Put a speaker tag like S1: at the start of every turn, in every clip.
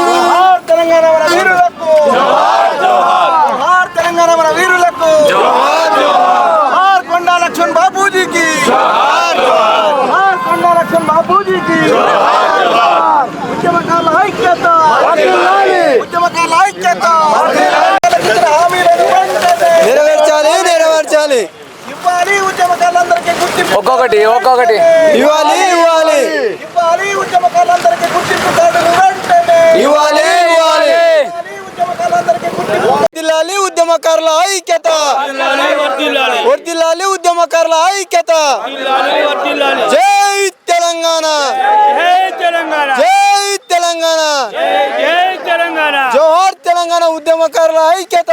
S1: జోహార్ తెలంగాణ మన వీరులకు జోహార్ తెలంగాణ మన వీరులకు జోహార్ కొండా లక్ష్మణ్ బాబూజీకి జోహార్ కొండా లక్ష్మణ్ బాబూజీకి ఉద్యమకారుల ఐక్యత ఉద్యమకారుల ఐక్యత హామీలను వెంటనే
S2: నెరవేర్చాలి నెరవేర్చాలి
S1: ఇవ్వాలి ఉద్యమకారులందరికీ గుర్తింపు
S3: ఒక్కొక్కటి ఒక్కొక్కటి.
S2: ఇవ్వాలి. ఇవ్వాలి
S1: ఇవ్వాలి. ఉద్యమకారులందరికీ గుర్తింపు కార్డులు వెంటనే.
S2: ఇవ్వాలి ఇవ్వాలి. వర్దిల్లాలి ఉద్యమకారుల ఐక్యత. వర్దిల్లాలి ఉద్యమకారుల ఐక్యత. జై తెలంగాణ. జై తెలంగాణ. జోహార్ తెలంగాణ ఉద్యమకారుల ఐక్యత.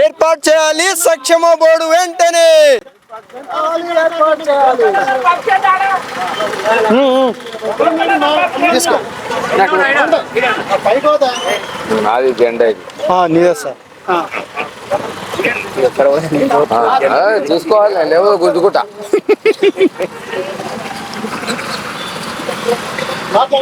S2: ఏర్పాటు చేయాలి సక్షమ బోర్డు వెంటనే.
S3: నాది జెండా
S2: నీదే సార్.
S3: చూసుకోవాలి లేవు గుంజుకుంటా.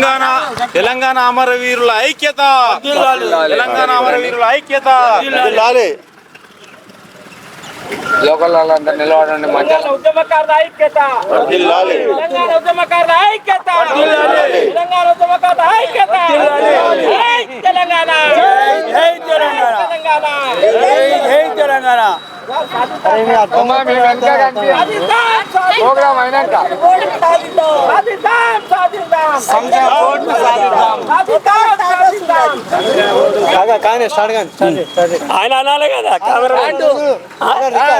S4: తెలంగాణ తెలంగాణ అమరవీరుల ఐక్యత. తెలంగాణ అమరవీరుల ఐక్యత.
S3: లోకల్ వాళ్ళంతా నిలబడండి మధ్యలో
S5: ఉద్యమకారుల ఐక్యత. తెలంగాణ ఉద్యమకారుల ఐక్యత. తెలంగాణ ఉద్యమకారుల ఐక్యత. తెలంగాణ. జై తెలంగాణ. జై తెలంగాణ.
S3: ప్రోగ్రామ్ అయినాక.
S6: ఆయన అనాలి కదా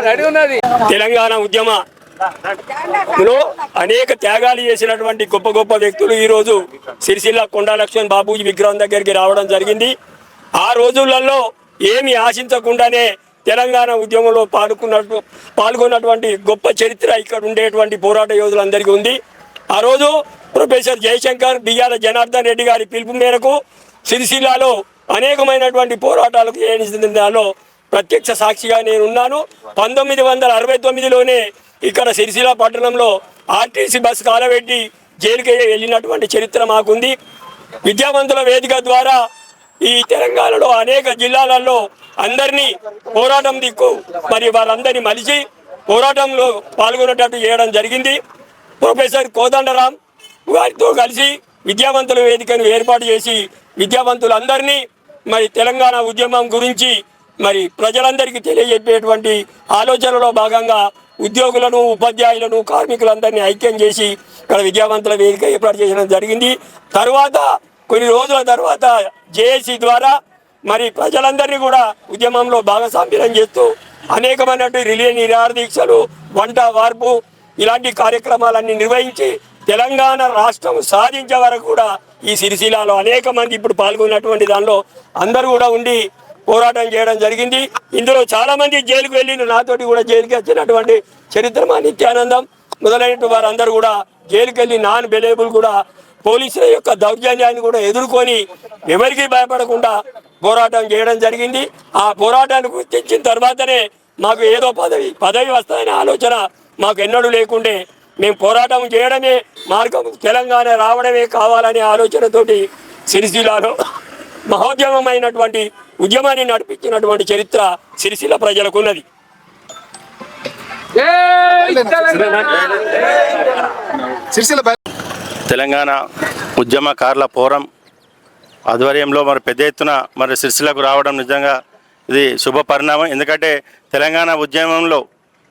S3: రెడీ ఉన్నది.
S6: తెలంగాణ ఉద్యమలో అనేక త్యాగాలు చేసినటువంటి గొప్ప గొప్ప వ్యక్తులు ఈ రోజు సిరిసిల్ల కొండా లక్ష్మణ్ బాబూజీ విగ్రహం దగ్గరికి రావడం జరిగింది. ఆ రోజులలో ఏమి ఆశించకుండానే తెలంగాణ ఉద్యమంలో పాల్గొన్నట్టు పాల్గొన్నటువంటి గొప్ప చరిత్ర ఇక్కడ ఉండేటువంటి పోరాట యోధులందరికీ ఉంది. ఆ రోజు ప్రొఫెసర్ జయశంకర్ బియ్యాల జనార్దన్ రెడ్డి గారి పిలుపు మేరకు సిరిసిల్లాలో అనేకమైనటువంటి పోరాటాలకు చేసిన దానిలో ప్రత్యక్ష సాక్షిగా నేను ఉన్నాను పంతొమ్మిది వందల అరవై తొమ్మిదిలోనే ఇక్కడ సిరిసిల్ల పట్టణంలో ఆర్టీసీ బస్సు కాలబెట్టి జైలుకి వెళ్ళినటువంటి చరిత్ర మాకుంది. విద్యావంతుల వేదిక ద్వారా ఈ తెలంగాణలో అనేక జిల్లాలలో అందరినీ పోరాటం దిక్కు మరి వారందరినీ మలిచి పోరాటంలో పాల్గొనేటట్టు చేయడం జరిగింది. ప్రొఫెసర్ కోదండరాం వారితో కలిసి విద్యావంతుల వేదికను ఏర్పాటు చేసి విద్యావంతులందరినీ మరి తెలంగాణ ఉద్యమం గురించి మరి ప్రజలందరికీ తెలియజెప్పేటువంటి ఆలోచనలో భాగంగా ఉద్యోగులను ఉపాధ్యాయులను కార్మికులందరినీ ఐక్యం చేసి ఇక్కడ విద్యావంతుల వేదిక ఏర్పాటు చేయడం జరిగింది. తర్వాత కొన్ని రోజుల తర్వాత జేఏసీ ద్వారా మరి ప్రజలందరినీ కూడా ఉద్యమంలో భాగస్వామ్యం చేస్తూ అనేకమైనటువంటి రిలే నిరాదీక్షలు వంట వార్పు ఇలాంటి కార్యక్రమాలన్నీ నిర్వహించి తెలంగాణ రాష్ట్రం సాధించే వరకు కూడా ఈ సిరిసిల్లాలో అనేక మంది ఇప్పుడు పాల్గొన్నటువంటి దానిలో అందరూ కూడా ఉండి పోరాటం చేయడం జరిగింది. ఇందులో చాలా మంది జైలుకు వెళ్ళిన నాతోటి కూడా జైలుకి వచ్చినటువంటి చరిత్ర మా నిత్యానందం మొదలైనటువంటి వారందరూ కూడా జైలుకి వెళ్ళి నాన్ బెలేబుల్ కూడా పోలీసుల యొక్క దౌర్జన్యాన్ని కూడా ఎదుర్కొని ఎవరికి భయపడకుండా పోరాటం చేయడం జరిగింది. ఆ పోరాటాన్ని గుర్తించిన తర్వాతనే మాకు ఏదో పదవి పదవి వస్తుందనే ఆలోచన మాకు ఎన్నడూ లేకుండే మేము పోరాటం చేయడమే మార్గం తెలంగాణ రావడమే కావాలనే ఆలోచనతోటి సిరిసిల్లాలో మహోద్యమమైనటువంటి ఉద్యమాన్ని నడిపించినటువంటి చరిత్ర సిరిసిల్ల ప్రజలకు ఉన్నది
S3: జై తెలంగాణ
S4: ఉద్యమకారుల పోరం ఆధ్వర్యంలో మరి పెద్ద ఎత్తున మరి సిరిసిలకు రావడం నిజంగా ఇది శుభ పరిణామం. ఎందుకంటే తెలంగాణ ఉద్యమంలో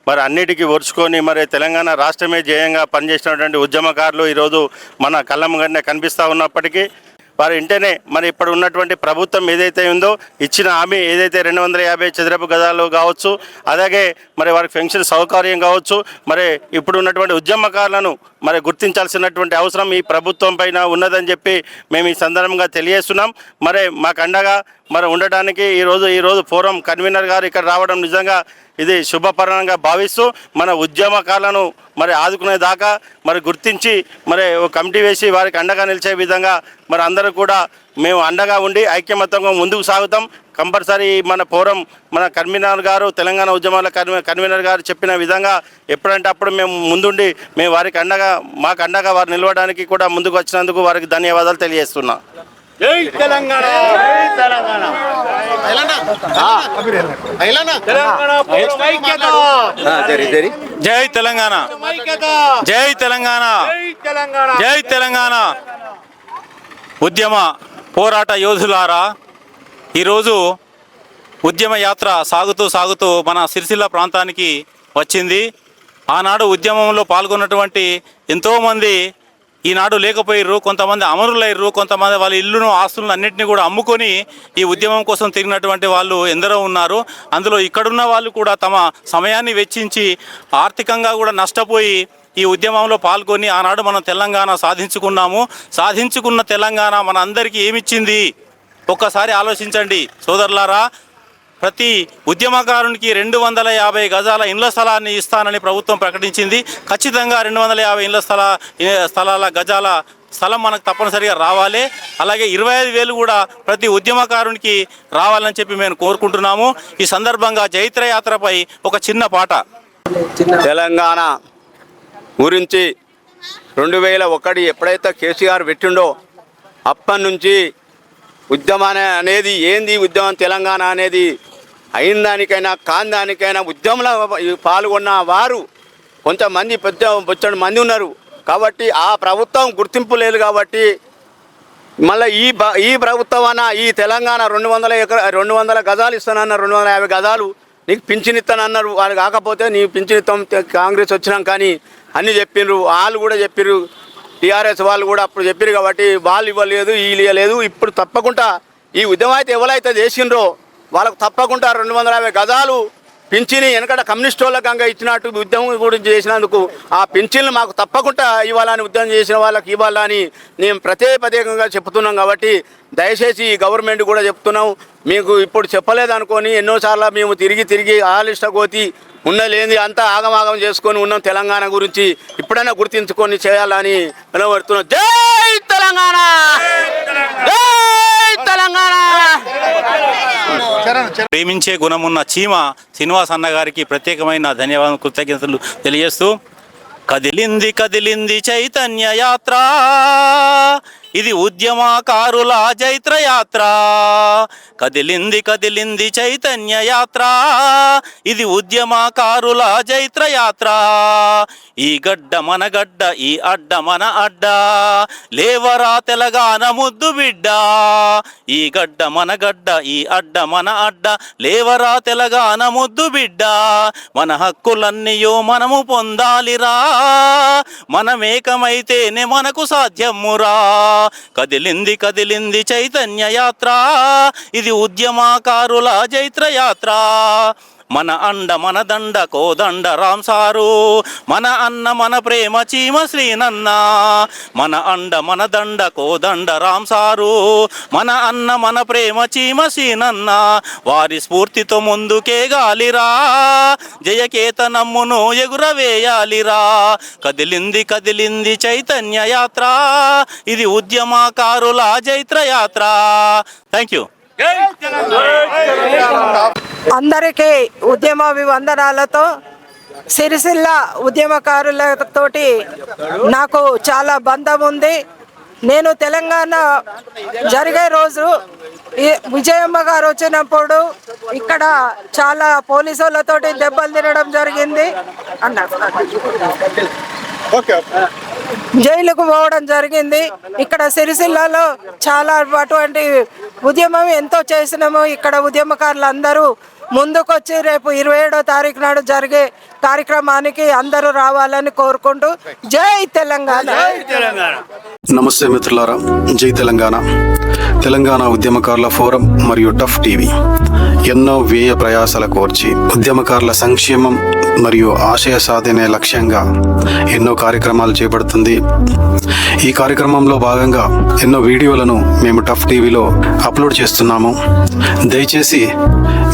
S4: మరి అన్నిటికీ ఒరుచుకొని మరి తెలంగాణ రాష్ట్రమే జయంగా పనిచేసినటువంటి ఉద్యమకారులు ఈరోజు మన కళ్ళమ్మగానే కనిపిస్తూ ఉన్నప్పటికీ వారు ఇంటనే మరి ఇప్పుడు ఉన్నటువంటి ప్రభుత్వం ఏదైతే ఉందో ఇచ్చిన హామీ ఏదైతే రెండు వందల యాభై చదరపు గదాలు కావచ్చు అలాగే మరి వారికి పెన్షన్ సౌకర్యం కావచ్చు మరి ఇప్పుడు ఉన్నటువంటి ఉద్యమకారులను మరి గుర్తించాల్సినటువంటి అవసరం ఈ ప్రభుత్వం పైన ఉన్నదని చెప్పి మేము ఈ సందర్భంగా తెలియజేస్తున్నాం. మరి మాకు అండగా మరి ఉండటానికి ఈరోజు ఈరోజు ఫోరం కన్వీనర్ గారు ఇక్కడ రావడం నిజంగా ఇది శుభపరంగా భావిస్తూ మన ఉద్యమకాలను మరి ఆదుకునే దాకా మరి గుర్తించి మరి ఒక కమిటీ వేసి వారికి అండగా నిలిచే విధంగా మరి అందరూ కూడా మేము అండగా ఉండి ఐక్యమత్యంగా ముందుకు సాగుతాం. కంపల్సరీ మన ఫోరం మన కన్వీనర్ గారు తెలంగాణ ఉద్యమాల కన్వీ కన్వీనర్ గారు చెప్పిన విధంగా ఎప్పుడంటే అప్పుడు మేము ముందుండి మేము వారికి అండగా మాకు అండగా వారు నిలవడానికి కూడా ముందుకు వచ్చినందుకు వారికి ధన్యవాదాలు తెలియజేస్తున్నాం.
S7: జై తెలంగాణ! జై తెలంగాణ! తెలంగాణ పోరాట ఐక్యత!
S4: జై తెలంగాణ!
S7: ఐక్యత!
S4: జై తెలంగాణ!
S7: జై తెలంగాణ!
S4: జై తెలంగాణ! ఉద్యమ పోరాట యోధులారా ఈరోజు ఉద్యమ యాత్ర సాగుతూ సాగుతూ మన సిరిసిల్ల ప్రాంతానికి వచ్చింది. ఆనాడు ఉద్యమంలో పాల్గొన్నటువంటి ఎంతోమంది ఈనాడు లేకపోయారు కొంతమంది అమరులయ్యారు కొంతమంది వాళ్ళ ఇల్లును ఆస్తులను అన్నింటినీ కూడా అమ్ముకొని ఈ ఉద్యమం కోసం తిరిగినటువంటి వాళ్ళు ఎందరో ఉన్నారు. అందులో ఇక్కడున్న వాళ్ళు కూడా తమ సమయాన్ని వెచ్చించి ఆర్థికంగా కూడా నష్టపోయి ఈ ఉద్యమంలో పాల్గొని ఆనాడు మనం తెలంగాణ సాధించుకున్నాము. సాధించుకున్న తెలంగాణ మన అందరికీ ఏమిచ్చింది? ఒక్కసారి ఆలోచించండి. సోదరులారా ప్రతి ఉద్యమకారునికి రెండు వందల యాభై గజాల ఇండ్ల స్థలాన్ని ఇస్తానని ప్రభుత్వం ప్రకటించింది. ఖచ్చితంగా రెండు వందల యాభై ఇండ్ల స్థల స్థలాల గజాల స్థలం మనకు తప్పనిసరిగా రావాలి. అలాగే ఇరవై ఐదు వేలు కూడా ప్రతి ఉద్యమకారునికి రావాలని చెప్పి మేము కోరుకుంటున్నాము. ఈ సందర్భంగా జైత్ర యాత్రపై ఒక చిన్న పాట.
S8: తెలంగాణ గురించి రెండు వేల ఒకటి ఎప్పుడైతే కేసీఆర్ పెట్టిండో అప్పటి నుంచి ఉద్యమం అనేది ఏంది ఉద్యమం తెలంగాణ అనేది? అయిన దానికైనా కాని దానికైనా ఉద్యమంలో పాల్గొన్న వారు కొంతమంది పెద్ద బొచ్చడు మంది ఉన్నారు. కాబట్టి ఆ ప్రభుత్వం గుర్తింపు లేదు కాబట్టి మళ్ళీ ఈ ఈ ప్రభుత్వం అన్న ఈ తెలంగాణ రెండు వందల ఎకర రెండు వందల గజాలు ఇస్తానన్న రెండు వందల యాభై గజాలు నీకు పింఛనిస్తానన్నారు వాళ్ళు కాకపోతే నీ పింఛన్ కాంగ్రెస్ వచ్చినాం కానీ అన్నీ చెప్పిండ్రు వాళ్ళు కూడా చెప్పిర్రు. టీఆర్ఎస్ వాళ్ళు కూడా అప్పుడు చెప్పారు కాబట్టి వాళ్ళు ఇవ్వలేదు వీళ్ళు ఇవ్వలేదు. ఇప్పుడు తప్పకుండా ఈ ఉద్యమం అయితే ఎవరైతే చేసిండ్రో వాళ్ళకు తప్పకుండా రెండు వందల యాభై గజాలు పింఛని వెనకట కమ్యూనిస్ట్ వాళ్ళకి గంగా ఇచ్చినట్టు ఉద్యమం గురించి చేసినందుకు ఆ పింఛన్లు మాకు తప్పకుండా ఇవ్వాలని ఉద్యమం చేసిన వాళ్ళకి ఇవ్వాలని మేము ప్రత్యేక ప్రత్యేకంగా చెప్తున్నాం కాబట్టి దయచేసి ఈ గవర్నమెంట్ కూడా చెప్తున్నాం. మీకు ఇప్పుడు చెప్పలేదనుకొని ఎన్నోసార్లు మేము తిరిగి తిరిగి ఆలిష్ట కోతి ఉన్న లేని అంతా ఆగమాగం చేసుకొని ఉన్నాం తెలంగాణ గురించి. ఇప్పుడైనా గుర్తించుకొని చేయాలని నిలబడుతున్నాం జై తెలంగాణ! జై తెలంగాణ!
S4: ప్రేమించే గుణమున్న చీమ శ్రీనివాస్ అన్నగారికి ప్రత్యేకమైన ధన్యవాదాలు కృతజ్ఞతలు తెలియజేస్తూ కదిలింది కదిలింది చైతన్య యాత్ర. ఇది ఉద్యమకారుల జైత్ర యాత్ర కదిలింది కదిలింది చైతన్య యాత్ర ఇది ఉద్యమకారుల జైత్ర యాత్ర ఈ గడ్డ మన గడ్డ ఈ అడ్డ మన అడ్డ. లేవరా తెలంగాణ ముద్దు బిడ్డ. ఈ గడ్డ మన గడ్డ ఈ అడ్డ మన అడ్డ. లేవరా తెలంగాణ ముద్దు బిడ్డ. మన హక్కులన్నీయో మనము పొందాలిరా. మనమేకమైతేనే మనకు సాధ్యమురా. కదిలింది కదిలింది చైతన్య యాత్ర. ఇది ఉద్యమాకారుల జైత్ర యాత్ర మన అండ మన దండ కోదండ రామ్ సారు. మన అన్న మన ప్రేమ చీమ శ్రీనన్న. మన అండ మన దండ కోదండ రామ్ సారు. మన అన్న మన ప్రేమ చీమ శ్రీనన్న. వారి స్ఫూర్తితో ముందుకే గాలిరా. జయకేతనమ్మును ఎగురవేయాలిరా. కదిలింది కదిలింది చైతన్య యాత్ర. ఇది ఉద్యమకారుల జైత్ర యాత్ర థ్యాంక్ యూ
S9: అందరికీ ఉద్యమాభివందనాలతో సిరిసిల్ల ఉద్యమకారులతోటి నాకు చాలా బంధం ఉంది. నేను తెలంగాణ జరిగే రోజు విజయమ్మ గారు వచ్చినప్పుడు ఇక్కడ చాలా పోలీసు దెబ్బలు తినడం జరిగింది. అన్నారు జైలుకు పోవడం జరిగింది. ఇక్కడ సిరిసిల్లలో చాలా అటువంటి ఉద్యమం ఎంతో చేసినాము. ఇక్కడ ఉద్యమకారులు అందరూ ముందుకొచ్చి రేపు ఇరవై ఏడో తారీఖు నాడు జరిగే కార్యక్రమానికి అందరూ రావాలని కోరుకుంటూ జై తెలంగాణ.
S10: నమస్తే మిత్రులారా జై తెలంగాణ. తెలంగాణ ఉద్యమకారుల ఫోరం మరియు టఫ్ టీవీ. ఎన్నో వ్యయ ప్రయాసాల కోర్చి ఉద్యమకారుల సంక్షేమం మరియు ఆశయ సాధనే లక్ష్యంగా ఎన్నో కార్యక్రమాలు చేపడుతుంది. ఈ కార్యక్రమంలో భాగంగా ఎన్నో వీడియోలను మేము టఫ్ టీవీలో అప్లోడ్ చేస్తున్నాము. దయచేసి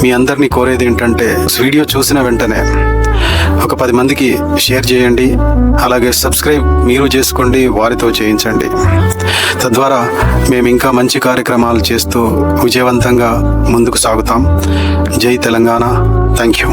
S10: మీ అందరినీ కోరేది ఏంటంటే వీడియో చూసిన వెంటనే ఒక పది మందికి షేర్ చేయండి. అలాగే సబ్స్క్రైబ్ మీరు చేసుకోండి వారితో చేయించండి. తద్వారా మేము ఇంకా మంచి కార్యక్రమాలు చేస్తూ విజయవంతంగా ముందుకు సాగుతాం. జై తెలంగాణ. Thank you